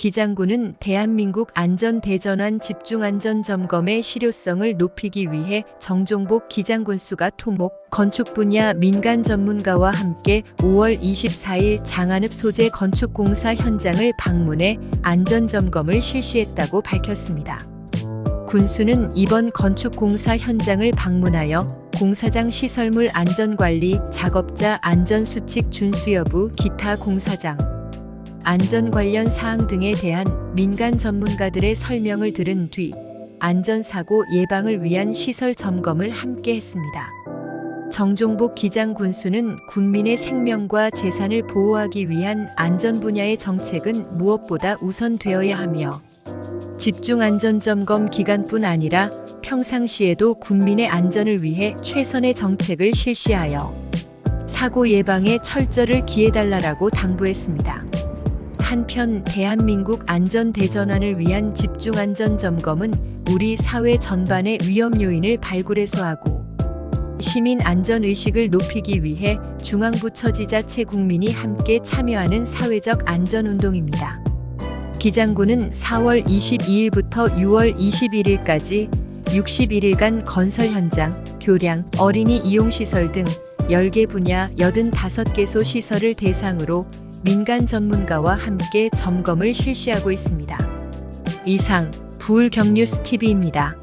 기장군은 대한민국 안전대전환 집중안전점검의 실효성을 높이기 위해 정종복 기장군 수가 토목, 건축 분야 민간 전문가와 함께 5월 24일 장안읍 소재 건축공사 현장을 방문해 안전점검을 실시했다고 밝혔습니다. 군수는 이번 건축공사 현장을 방문하여 공사장 시설물 안전관리, 작업자 안전수칙 준수 여부, 기타 공사장, 안전 관련 사항 등에 대한 민간 전문가들의 설명을 들은 뒤 안전사고 예방을 위한 시설 점검을 함께 했습니다. 정종복 기장 군수는 국민의 생명과 재산을 보호하기 위한 안전 분야의 정책은 무엇보다 우선되어야 하며 집중 안전 점검 기간뿐 아니라 평상시에도 국민의 안전을 위해 최선의 정책을 실시하여 사고 예방에 철저를 기해달라고 당부했습니다. 한편 대한민국 안전대전환을 위한 집중 안전점검은 우리 사회 전반의 위험 요인을 발굴해소하고 시민 안전 의식을 높이기 위해 중앙부처 지자체 국민이 함께 참여하는 사회적 안전 운동입니다. 기장군은 4월 22일부터 6월 21일까지 61일간 건설 현장, 교량, 어린이 이용시설 등 10개 분야 85개소 시설을 대상으로 민간 전문가와 함께 점검을 실시하고 있습니다. 이상 부울경뉴스 TV입니다.